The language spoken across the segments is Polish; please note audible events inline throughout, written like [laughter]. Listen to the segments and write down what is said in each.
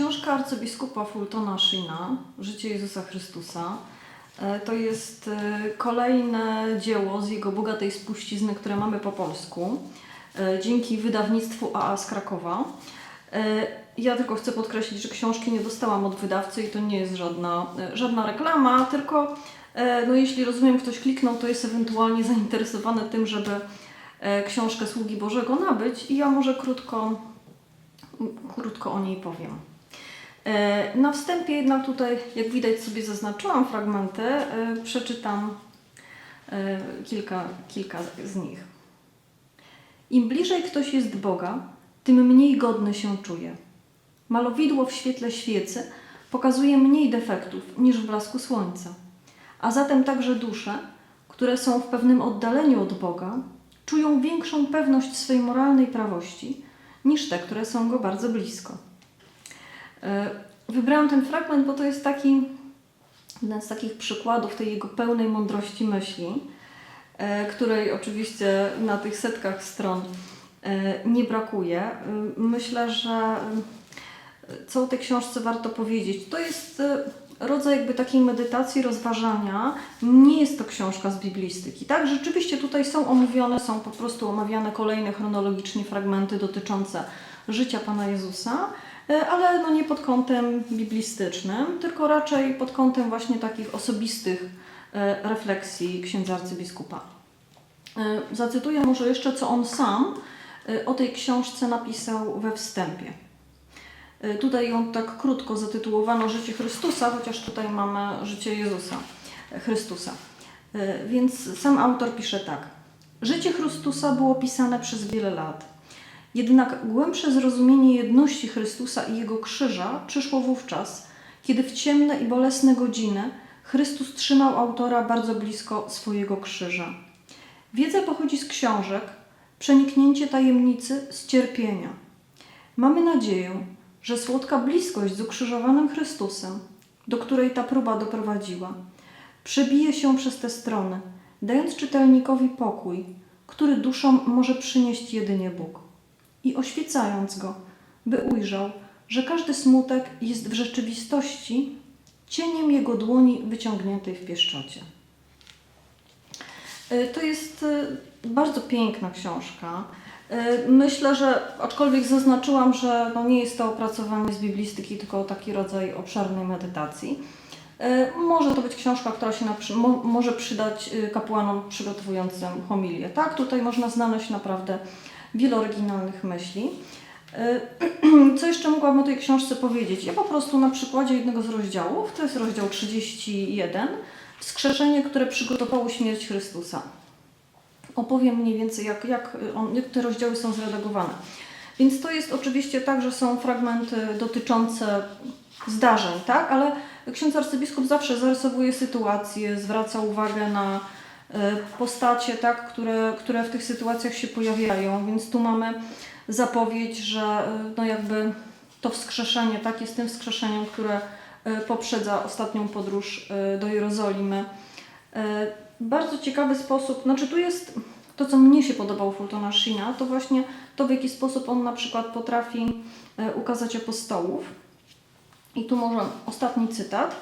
Książka arcybiskupa Fultona Shina, Życie Jezusa Chrystusa, e, to jest e, kolejne dzieło z jego bogatej spuścizny, które mamy po polsku, e, dzięki wydawnictwu AA z Krakowa. Ja tylko chcę podkreślić, że książki nie dostałam od wydawcy i to nie jest żadna, żadna reklama, tylko no jeśli rozumiem, ktoś kliknął, to jest ewentualnie zainteresowany tym, żeby książkę Sługi Bożego nabyć i ja może krótko, krótko o niej powiem. E, Na wstępie jednak tutaj, jak widać sobie zaznaczyłam fragmenty, e, przeczytam e, kilka, kilka z nich. Im bliżej ktoś jest Boga, tym mniej godny się czuje. Malowidło w świetle świecy pokazuje mniej defektów niż w blasku słońca. A zatem także dusze, które są w pewnym oddaleniu od Boga, czują większą pewność swej moralnej prawości niż te, które są go bardzo blisko. E, Wybrałam ten fragment, bo to jest taki jeden z takich przykładów tej jego pełnej mądrości myśli, e, której oczywiście na tych setkach stron e, nie brakuje. Myślę, że co o tej książce warto powiedzieć. To jest rodzaj jakby takiej medytacji, rozważania. Nie jest to książka z biblistyki. Tak, rzeczywiście tutaj są omówione, są po prostu omawiane kolejne chronologicznie fragmenty dotyczące życia Pana Jezusa, ale no nie pod kątem biblistycznym, tylko raczej pod kątem właśnie takich osobistych e, refleksji księdza arcybiskupa. E, Zacytuję może jeszcze, co on sam e, o tej książce napisał we wstępie. E, Tutaj ją tak krótko zatytułowano Życie Chrystusa, chociaż tutaj mamy Życie Jezusa e, Chrystusa. E, Więc sam autor pisze tak. Życie Chrystusa było pisane przez wiele lat. Jednak głębsze zrozumienie jedności Chrystusa i Jego krzyża przyszło wówczas, kiedy w ciemne i bolesne godziny Chrystus trzymał autora bardzo blisko swojego krzyża. Wiedza pochodzi z książek, przeniknięcie tajemnicy z cierpienia. Mamy nadzieję, że słodka bliskość z ukrzyżowanym Chrystusem, do której ta próba doprowadziła, przebije się przez te strony, dając czytelnikowi pokój, który duszom może przynieść jedynie Bóg, i oświecając go, by ujrzał, że każdy smutek jest w rzeczywistości cieniem jego dłoni wyciągniętej w pieszczocie. Y, To jest y, bardzo piękna książka. Y, Myślę, że aczkolwiek zaznaczyłam, że no nie jest to opracowanie z biblistyki, tylko taki rodzaj obszernej medytacji. Może to być książka, która się naprzy- mo- może przydać kapłanom przygotowującym homilię. Tak, tutaj można znaleźć naprawdę wiele oryginalnych myśli. Y, [clears throat] Co jeszcze mogłabym o tej książce powiedzieć? Ja po prostu na przykładzie jednego z rozdziałów, to jest rozdział 31, Wskrzeszenie, które przygotowało śmierć Chrystusa. Opowiem mniej więcej, jak, jak, on, jak te rozdziały są zredagowane. Więc to jest oczywiście tak, że są fragmenty dotyczące zdarzeń, tak? Ale ksiądz arcybiskup zawsze zarysowuje sytuację, zwraca uwagę na postacie, tak, które, które w tych sytuacjach się pojawiają. Więc tu mamy zapowiedź, że e, no jakby to wskrzeszenie, tak, jest tym wskrzeszeniem, które e, poprzedza ostatnią podróż e, do Jerozolimy. E, Bardzo ciekawy sposób, znaczy tu jest to, co mnie się podobało Fultona Sheena, to właśnie to, w jaki sposób on na przykład potrafi e, ukazać apostołów. I tu może ostatni cytat.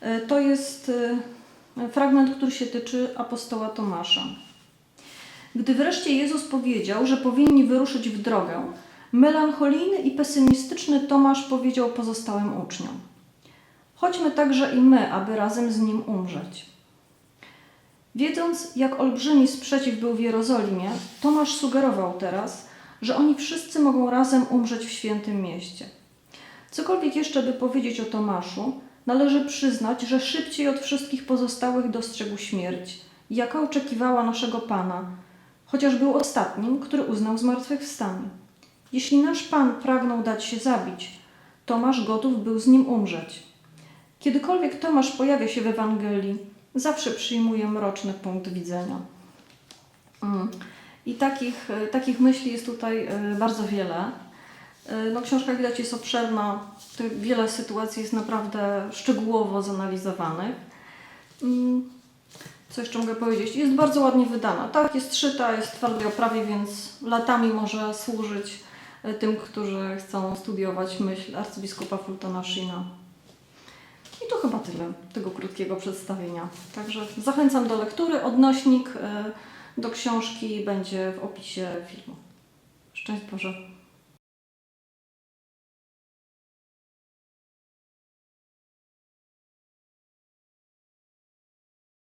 E, To jest e, fragment, który się tyczy apostoła Tomasza. Gdy wreszcie Jezus powiedział, że powinni wyruszyć w drogę, melancholijny i pesymistyczny Tomasz powiedział pozostałym uczniom: Chodźmy także i my, aby razem z nim umrzeć. Wiedząc, jak olbrzymi sprzeciw był w Jerozolimie, Tomasz sugerował teraz, że oni wszyscy mogą razem umrzeć w świętym mieście. Cokolwiek jeszcze by powiedzieć o Tomaszu, należy przyznać, że szybciej od wszystkich pozostałych dostrzegł śmierć, jaka oczekiwała naszego Pana, chociaż był ostatnim, który uznał zmartwychwstanie. Jeśli nasz Pan pragnął dać się zabić, Tomasz gotów był z nim umrzeć. Kiedykolwiek Tomasz pojawia się w Ewangelii, zawsze przyjmuje mroczny punkt widzenia. Mm. I takich, e, takich myśli jest tutaj e, bardzo wiele. E, No, książka widać jest obszerna, wiele sytuacji jest naprawdę szczegółowo zanalizowanych. Mm, Co jeszcze mogę powiedzieć? Jest bardzo ładnie wydana. Tak, jest szyta, jest w twardej oprawie, więc latami może służyć e, tym, którzy chcą studiować myśl arcybiskupa Fultona Sheena. I to chyba tyle tego krótkiego przedstawienia. Także zachęcam do lektury. Odnośnik e, do książki będzie w opisie filmu. Szczęść Boże.